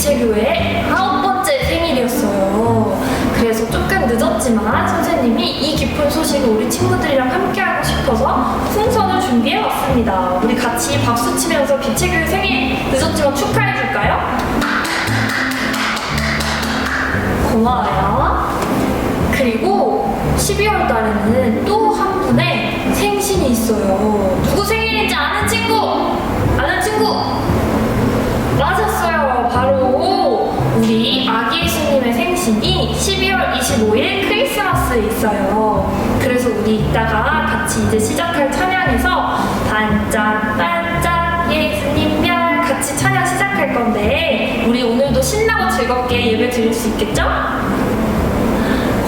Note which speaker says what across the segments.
Speaker 1: 우리 비체교회의 아홉 번째 생일이었어요. 그래서 조금 늦었지만 선생님이 이 기쁜 소식을 우리 친구들이랑 함께하고 싶어서 풍선을 준비해 왔습니다. 우리 같이 박수 치면서 비체교회 생일 늦었지만 축하해 줄까요? 고마워요. 그리고 12월 달에는 또 한 분의 생신이 있어요. 누구 생일인지 아는 친구? 아는 친구? 맞았어요. 바로 우리 아기 예수님의 생신이 12월 25일 크리스마스에 있어요. 그래서 우리 이따가 같이 이제 시작할 찬양에서 반짝반짝 예수님 별 같이 찬양 시작할 건데 우리 오늘도 신나고 즐겁게 예배 드릴 수 있겠죠?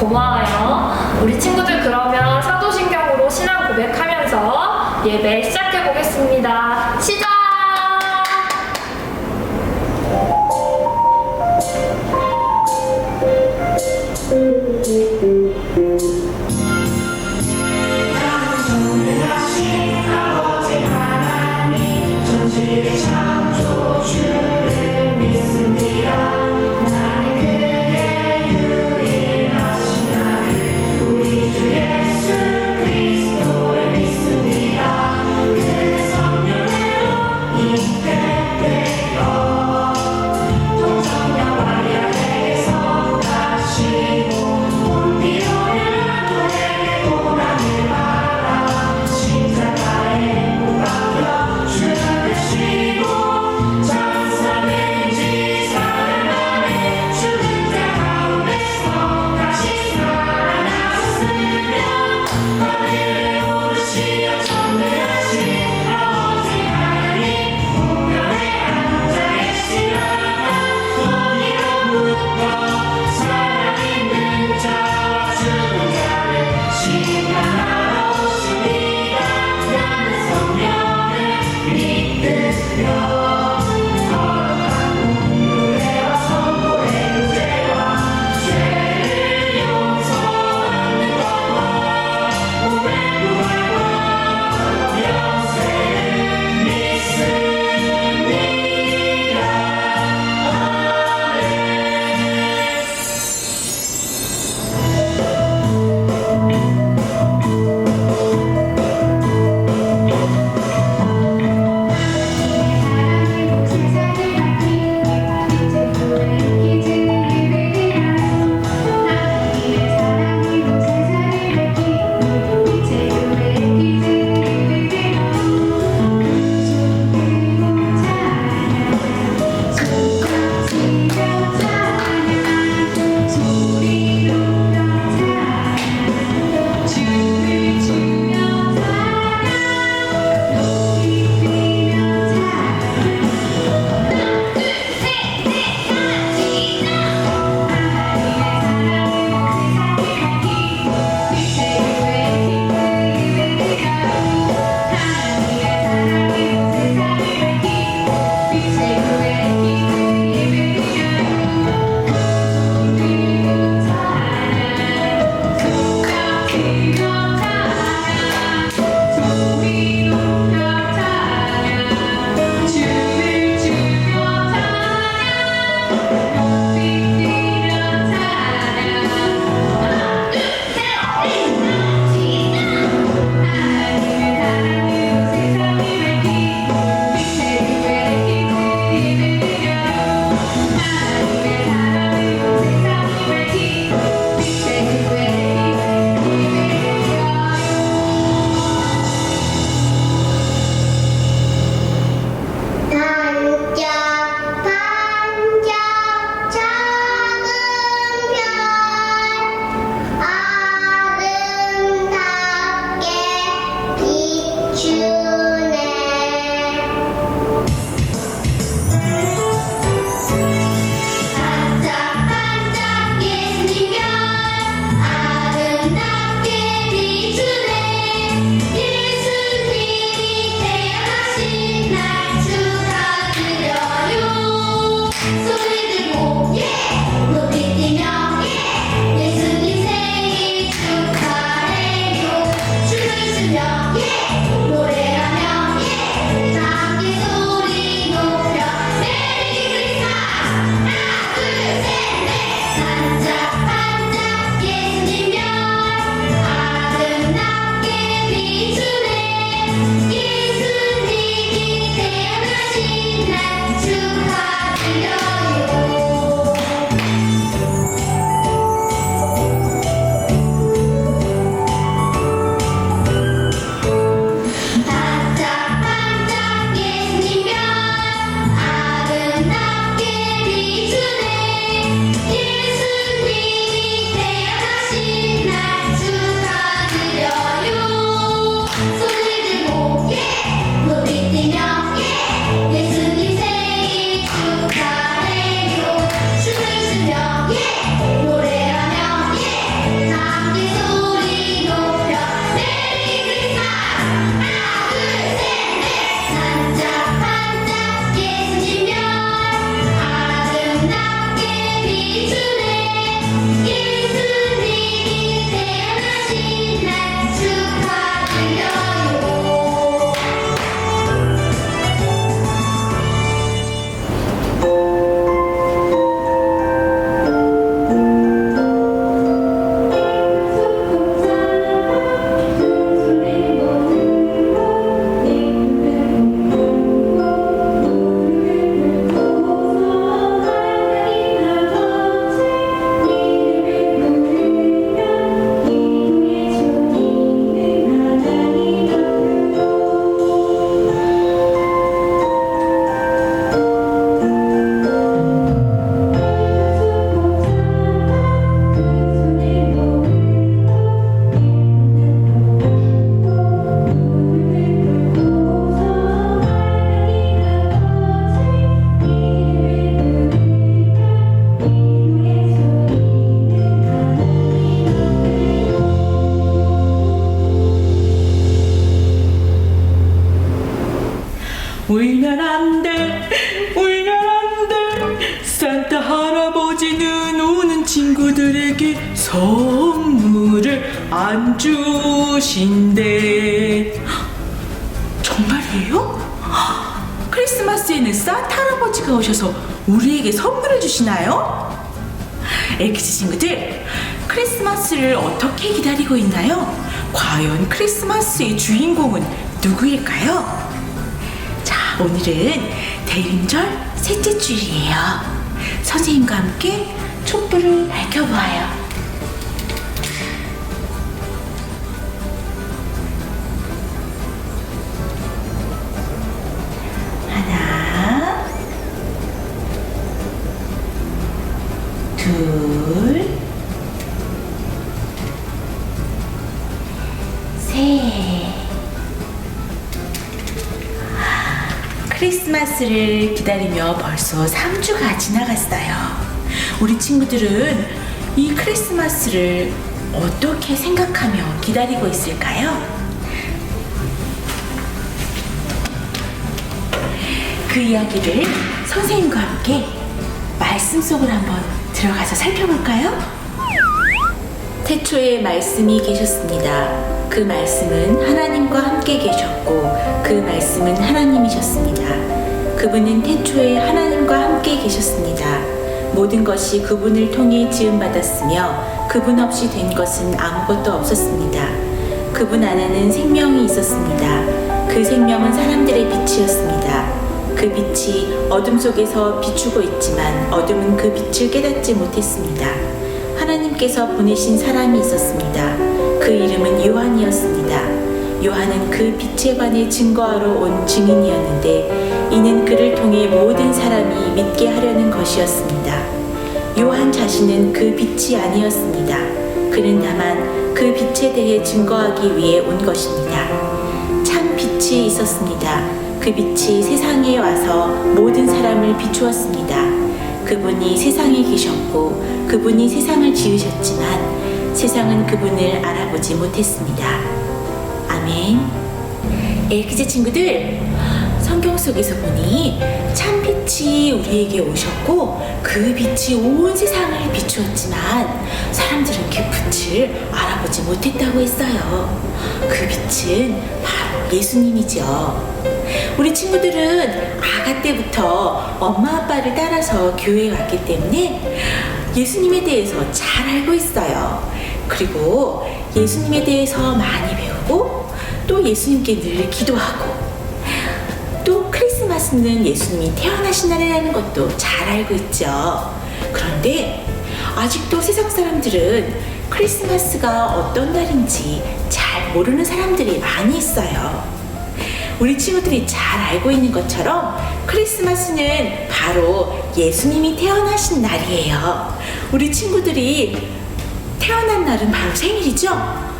Speaker 1: 고마워요. 우리 친구들 그러면 사도신경으로 신앙 고백하면서 예배 시작해 보겠습니다. 시작!
Speaker 2: 우리에게 선물을 주시나요? 엑스 친구들, 크리스마스를 어떻게 기다리고 있나요? 과연 크리스마스의 주인공은 누구일까요? 자, 오늘은 대림절 셋째 주일이에요. 선생님과 함께 촛불을 밝혀보아요. 크리스마스를 기다리며 벌써 3주가 지나갔어요. 우리 친구들은 이 크리스마스를 어떻게 생각하며 기다리고 있을까요? 그 이야기를 선생님과 함께 말씀 속으로 한번 들어가서 살펴볼까요? 태초에 말씀이 계셨습니다. 그 말씀은 하나님과 함께 계셨고 그 말씀은 하나님이셨습니다. 그분은 태초에 하나님과 함께 계셨습니다. 모든 것이 그분을 통해 지음받았으며 그분 없이 된 것은 아무것도 없었습니다. 그분 안에는 생명이 있었습니다. 그 생명은 사람들의 빛이었습니다. 그 빛이 어둠 속에서 비추고 있지만 어둠은 그 빛을 깨닫지 못했습니다. 하나님께서 보내신 사람이 있었습니다. 그 이름은 요한이었습니다. 요한은 그 빛에 관해 증거하러 온 증인이었는데 이는 그를 통해 모든 사람이 믿게 하려는 것이었습니다. 요한 자신은 그 빛이 아니었습니다. 그는 다만 그 빛에 대해 증거하기 위해 온 것입니다. 참 빛이 있었습니다. 그 빛이 세상에 와서 모든 사람을 비추었습니다. 그분이 세상에 계셨고 그분이 세상을 지으셨지만 세상은 그분을 알아보지 못했습니다. 아멘. 엘키제 친구들, 성경 속에서 보니 참 빛이 우리에게 오셨고 그 빛이 온 세상을 비추었지만 사람들은 그 빛을 알아보지 못했다고 했어요. 그 빛은 바로 예수님이죠. 우리 친구들은 아가 때부터 엄마 아빠를 따라서 교회에 왔기 때문에 예수님에 대해서 잘 알고 있어요. 그리고 예수님에 대해서 많이 배우고 또 예수님께 늘 기도하고 또 크리스마스는 예수님이 태어나신 날이라는 것도 잘 알고 있죠. 그런데 아직도 세상 사람들은 크리스마스가 어떤 날인지 잘 모르는 사람들이 많이 있어요. 우리 친구들이 잘 알고 있는 것처럼 크리스마스는 바로 예수님이 태어나신 날이에요. 우리 친구들이 태어난 날은 바로 생일이죠?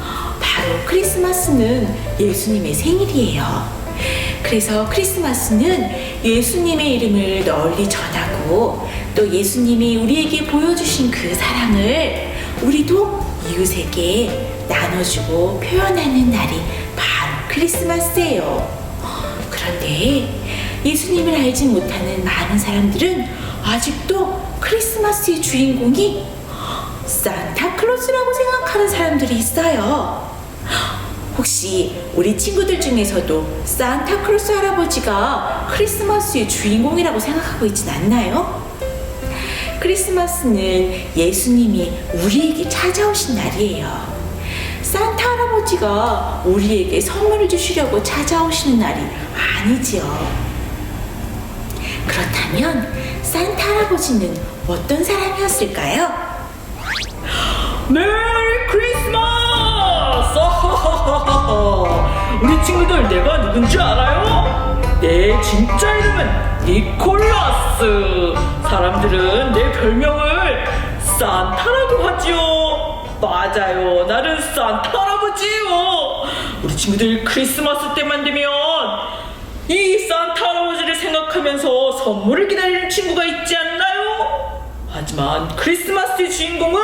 Speaker 2: 바로 크리스마스는 예수님의 생일이에요. 그래서 크리스마스는 예수님의 이름을 널리 전하고 또 예수님이 우리에게 보여주신 그 사랑을 우리도 이웃에게 나눠주고 표현하는 날이 바로 크리스마스예요. 그런데 예수님을 알지 못하는 많은 사람들은 아직도 크리스마스의 주인공이 산타클로스라고 생각하는 사람들이 있어요. 혹시 우리 친구들 중에서도 산타클로스 할아버지가 크리스마스의 주인공이라고 생각하고 있진 않나요? 크리스마스는 예수님이 우리에게 찾아오신 날이에요. 산타 할아버지가 우리에게 선물을 주시려고 찾아오시는 날이 아니지요. 그렇다면 산타 할아버지는 어떤 사람이었을까요? 메리 크리스마스! 우리 친구들 내가 누군지 알아요? 내 진짜 이름은 니콜라스. 사람들은 내 별명을 산타라고 하지요. 맞아요. 나는 산타 할아버지예요. 우리 친구들 크리스마스 때만 되면 이 산타 할아버지를 생각하면서 선물을 기다리는 친구가 있지 않나요? 하지만 크리스마스의 주인공은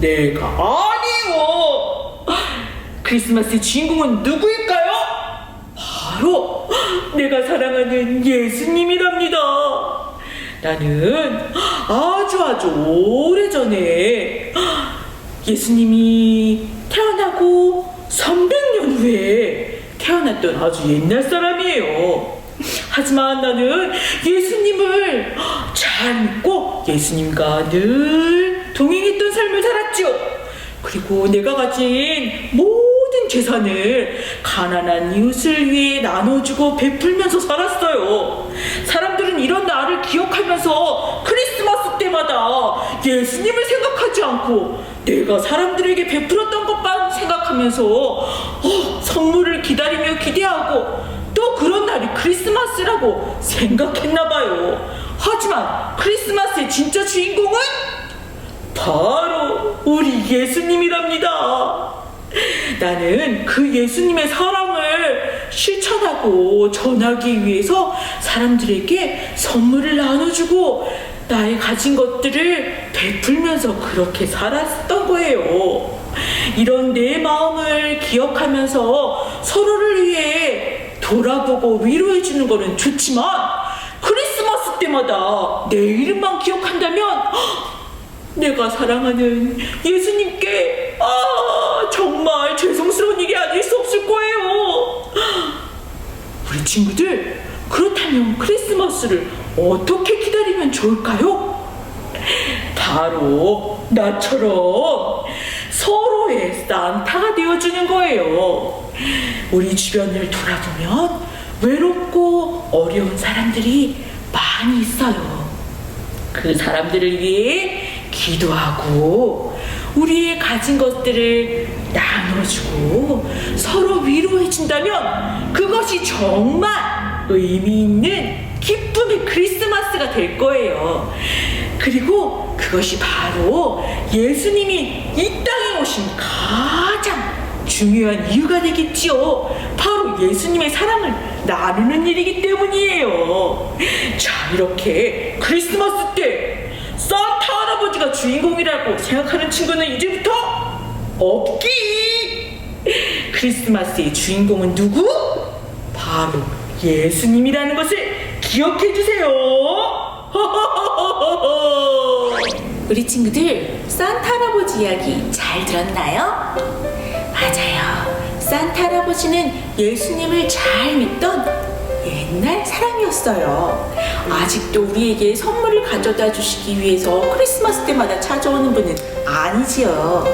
Speaker 2: 내가. 크리스마스의 주인공은 누구일까요? 바로 내가 사랑하는 예수님이랍니다. 나는 아주 아주 오래전에 예수님이 태어나고 300년 후에 태어났던 아주 옛날 사람이에요. 하지만 나는 예수님을 잘 믿고 예수님과 늘 동행했던 삶을 살았죠. 그리고 내가 가진 모든 재산을 가난한 이웃을 위해 나눠주고 베풀면서 살았어요. 사람들은 이런 나를 기억하면서 크리스마스 때마다 예수님을 생각하지 않고 내가 사람들에게 베풀었던 것만 생각하면서 어, 선물을 기다리며 기대하고 또 그런 날이 크리스마스라고 생각했나 봐요. 하지만 크리스마스의 진짜 주인공은 바로 우리 예수님이랍니다. 나는 그 예수님의 사랑을 실천하고 전하기 위해서 사람들에게 선물을 나눠주고 나의 가진 것들을 베풀면서 그렇게 살았던 거예요. 이런 내 마음을 기억하면서 서로를 위해 돌아보고 위로해주는 거는 좋지만 크리스마스 때마다 내 이름만 기억한다면 내가 사랑하는 예수님께 아 정말 죄송스러운 일이 아닐 수 없을 거예요. 우리 친구들 그렇다면 크리스마스를 어떻게 기다리면 좋을까요? 바로 나처럼 서로의 산타가 되어주는 거예요. 우리 주변을 돌아보면 외롭고 어려운 사람들이 많이 있어요. 그 사람들을 위해 기도하고 우리의 가진 것들을 나눠주고 서로 위로해준다면 그것이 정말 의미 있는 기쁨의 크리스마스가 될 거예요. 그리고 그것이 바로 예수님이 이 땅에 오신 가장 중요한 이유가 되겠지요. 바로 예수님의 사랑을 나누는 일이기 때문이에요. 자, 이렇게 크리스마스 때 할아버지가 주인공이라고 생각하는 친구는 이제부터 없기! 크리스마스의 주인공은 누구? 바로 예수님이라는 것을 기억해 주세요. 우리 친구들 산타 할아버지 이야기 잘 들었나요? 맞아요. 산타 할아버지는 예수님을 잘 믿던 옛날 사람이었어요. 아직도 우리에게 선물을 가져다 주시기 위해서 크리스마스 때마다 찾아오는 분은 아니지요.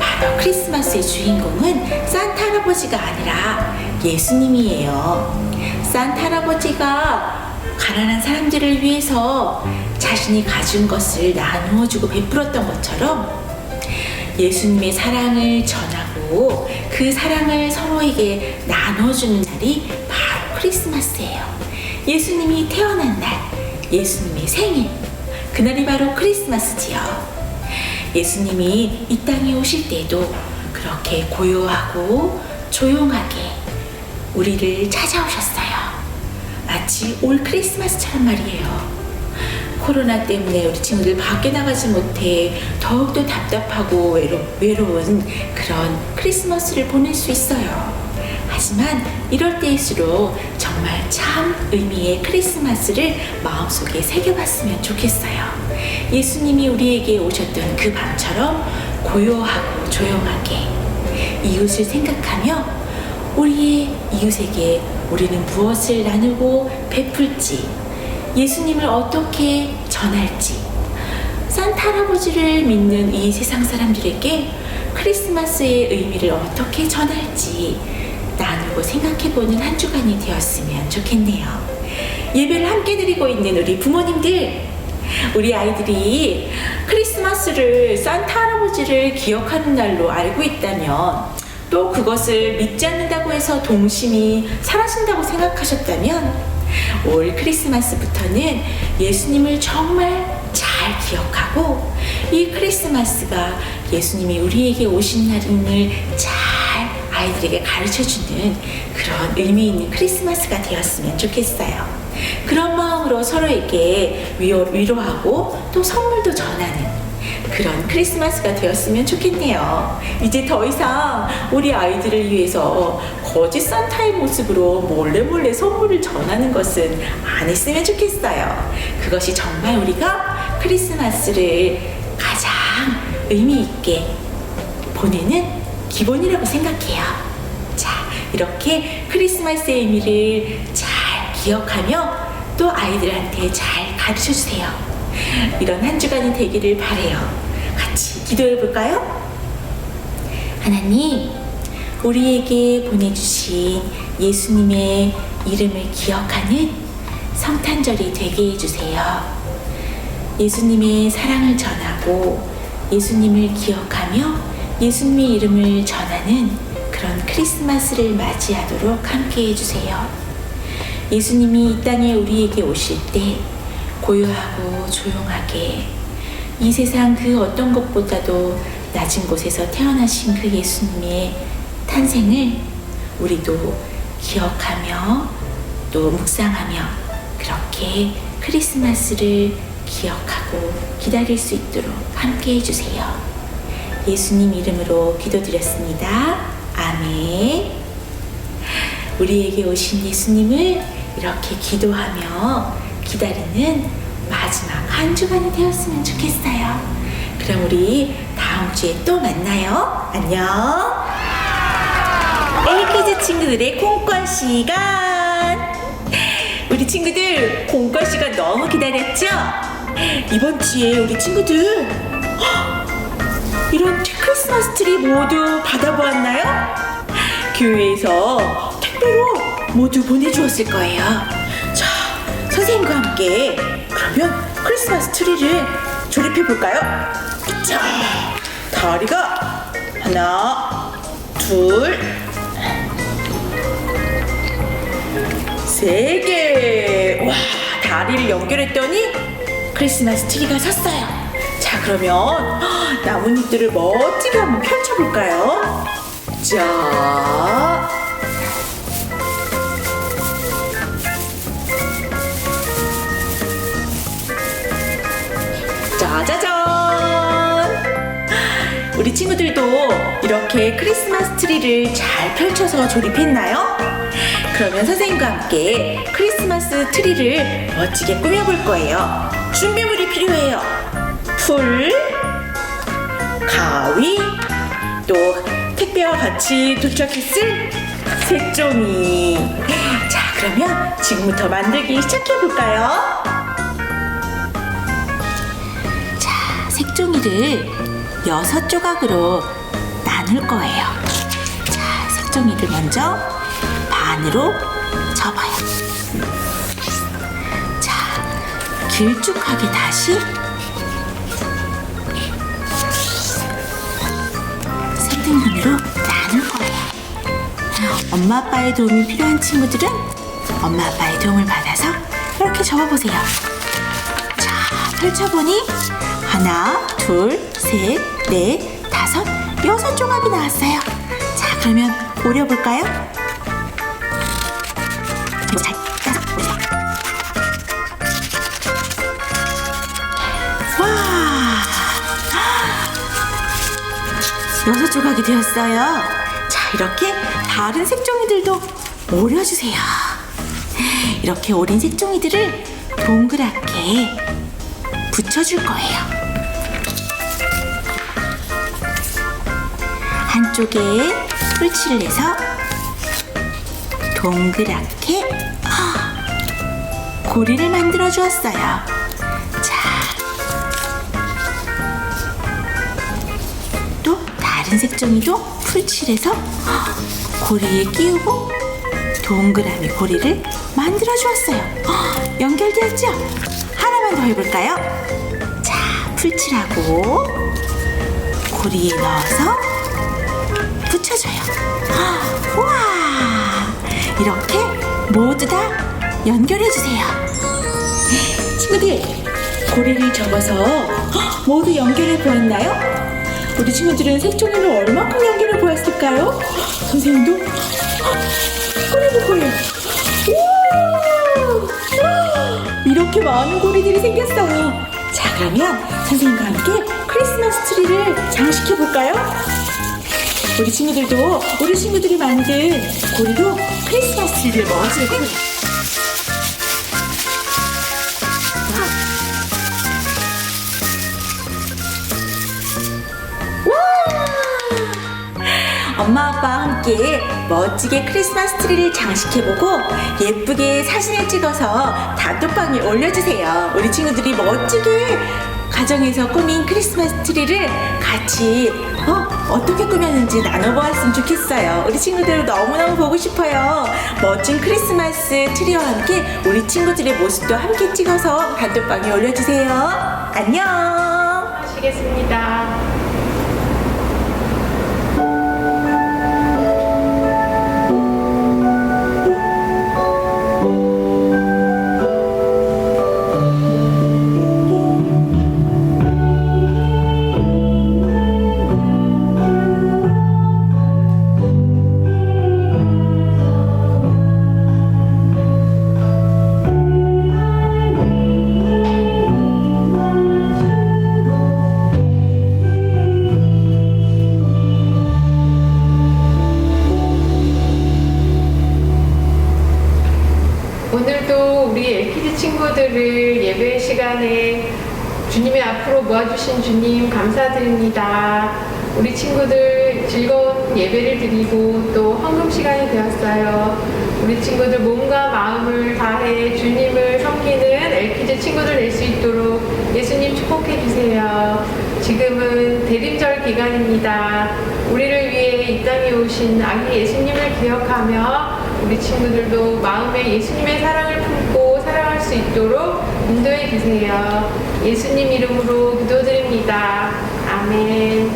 Speaker 2: 바로 크리스마스의 주인공은 산타 할아버지가 아니라 예수님이에요. 산타 할아버지가 가난한 사람들을 위해서 자신이 가진 것을 나누어 주고 베풀었던 것처럼 예수님의 사랑을 전하고 그 사랑을 서로에게 나눠주는 날이 크리스마스예요. 예수님이 태어난 날, 예수님의 생일, 그날이 바로 크리스마스지요. 예수님이 이 땅에 오실 때도 그렇게 고요하고 조용하게 우리를 찾아오셨어요. 마치 올 크리스마스처럼 말이에요. 코로나 때문에 우리 친구들 밖에 나가지 못해 더욱더 답답하고 외로, 외로운 그런 크리스마스를 보낼 수 있어요. 하지만 이럴 때일수록 정말 참 의미의 크리스마스를 마음속에 새겨봤으면 좋겠어요. 예수님이 우리에게 오셨던 그 밤처럼 고요하고 조용하게 이웃을 생각하며 우리의 이웃에게 우리는 무엇을 나누고 베풀지 예수님을 어떻게 전할지 산타 할아버지를 믿는 이 세상 사람들에게 크리스마스의 의미를 어떻게 전할지 나누고 생각해보는 한 주간이 되었으면 좋겠네요. 예배를 함께 드리고 있는 우리 부모님들, 우리 아이들이 크리스마스를 산타 할아버지를 기억하는 날로 알고 있다면 또 그것을 믿지 않는다고 해서 동심이 사라진다고 생각하셨다면 올 크리스마스부터는 예수님을 정말 잘 기억하고 이 크리스마스가 예수님이 우리에게 오신 날임을 잘 아이들에게 가르쳐 주는 그런 의미 있는 크리스마스가 되었으면 좋겠어요. 그런 마음으로 서로에게 위로, 위로하고 또 선물도 전하는 그런 크리스마스가 되었으면 좋겠네요. 이제 더 이상 우리 아이들을 위해서 거짓 산타의 모습으로 몰래 몰래 선물을 전하는 것은 안 했으면 좋겠어요. 그것이 정말 우리가 크리스마스를 가장 의미 있게 보내는 기본이라고 생각해요. 자, 이렇게 크리스마스의 의미를 잘 기억하며 또 아이들한테 잘 가르쳐 주세요. 이런 한 주간이 되기를 바래요. 같이 기도해 볼까요? 하나님, 우리에게 보내주신 예수님의 이름을 기억하는 성탄절이 되게 해주세요. 예수님의 사랑을 전하고 예수님을 기억하며 예수님의 이름을 전하는 그런 크리스마스를 맞이하도록 함께 해주세요. 예수님이 이 땅에 우리에게 오실 때 고요하고 조용하게 이 세상 그 어떤 것보다도 낮은 곳에서 태어나신 그 예수님의 탄생을 우리도 기억하며 또 묵상하며 그렇게 크리스마스를 기억하고 기다릴 수 있도록 함께 해주세요. 예수님 이름으로 기도드렸습니다. 아멘. 우리에게 오신 예수님을 이렇게 기도하며 기다리는 마지막 한 주간이 되었으면 좋겠어요. 그럼 우리 다음 주에 또 만나요. 안녕. 에이키즈 친구들의 공권 시간. 우리 친구들 공권 시간 너무 기다렸죠? 이번 주에 우리 친구들 헉, 이런 크리스마스 트리 모두 받아보았나요? 교회에서 택배로 모두 보내주었을 거예요. 자, 선생님과 함께 그러면 크리스마스 트리를 조립해 볼까요? 자, 다리가 하나, 둘, 세 개. 와, 다리를 연결했더니 크리스마스 트리가 섰어요. 자, 그러면 헉, 나뭇잎들을 멋지게 한번 펼쳐볼까요? 자. 짜자잔! 우리 친구들도 이렇게 크리스마스 트리를 잘 펼쳐서 조립했나요? 그러면 선생님과 함께 크리스마스 트리를 멋지게 꾸며볼 거예요. 준비물이 필요해요. 풀, 가위, 또 택배와 같이 도착했을 색종이. 자, 그러면 지금부터 만들기 시작해 볼까요? 자, 색종이를 여섯 조각으로 나눌 거예요. 자, 색종이를 먼저 반으로 접어요. 자, 길쭉하게 다시 색등분으로 나눌 거예요. 엄마 아빠의 도움이 필요한 친구들은 엄마 아빠의 도움을 받아서 이렇게 접어보세요. 자, 펼쳐보니 하나, 둘, 셋, 넷, 다섯, 여섯 조각이 나왔어요. 자, 그러면 오려볼까요? 여섯 조각이 되었어요. 자, 이렇게 다른 색종이들도 오려주세요. 이렇게 오린 색종이들을 동그랗게 붙여줄 거예요. 한쪽에 풀칠을 내서 동그랗게 아, 고리를 만들어 주었어요. 다른 색종이도 풀칠해서 고리에 끼우고 동그라미 고리를 만들어 주었어요. 연결되었죠? 하나만 더 해볼까요? 자, 풀칠하고 고리에 넣어서 붙여줘요. 와! 이렇게 모두 다 연결해주세요. 친구들, 고리를 접어서 모두 연결해 보았나요? 우리 친구들은 색종이를 얼마큼 연결해 보았을까요? 선생님도 꺼내볼 거예요. 우와! 이렇게 많은 고리들이 생겼어요. 자, 그러면 선생님과 함께 크리스마스 트리를 장식해 볼까요? 우리 친구들도 우리 친구들이 만든 고리로 크리스마스 트리를 멋지게 함께 멋지게 크리스마스 트리를 장식해보고 예쁘게 사진을 찍어서 단톡방에 올려주세요. 우리 친구들이 멋지게 가정에서 꾸민 크리스마스 트리를 같이 어, 어떻게 꾸몄는지 나눠보았으면 좋겠어요. 우리 친구들 너무너무 보고 싶어요. 멋진 크리스마스 트리와 함께 우리 친구들의 모습도 함께 찍어서 단톡방에 올려주세요. 안녕!
Speaker 3: 하시겠습니다. 주신 주님 감사드립니다. 우리 친구들 즐거운 예배를 드리고 또 헌금 시간이 되었어요. 우리 친구들 몸과 마음을 다해 주님을 섬기는 엘키드 친구들 될 수 있도록 예수님 축복해 주세요. 지금은 대림절 기간입니다. 우리를 위해 이 땅에 오신 아기 예수님을 기억하며 우리 친구들도 마음에 예수님의 사랑을 수 있도록 인도해 주세요. 예수님 이름으로 기도드립니다. 아멘.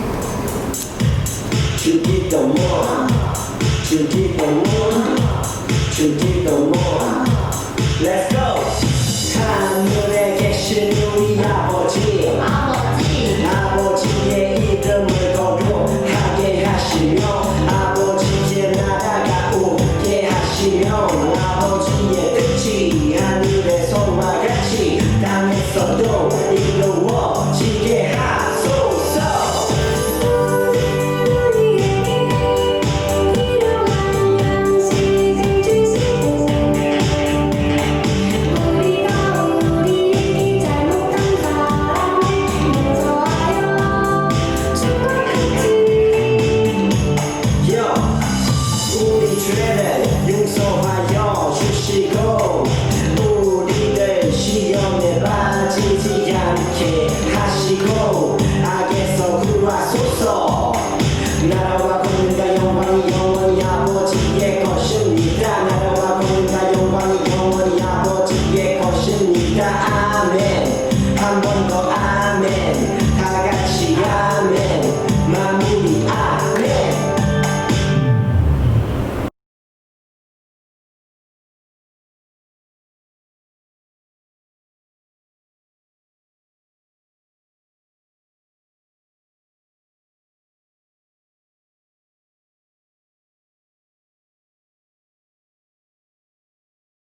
Speaker 4: You're so hayır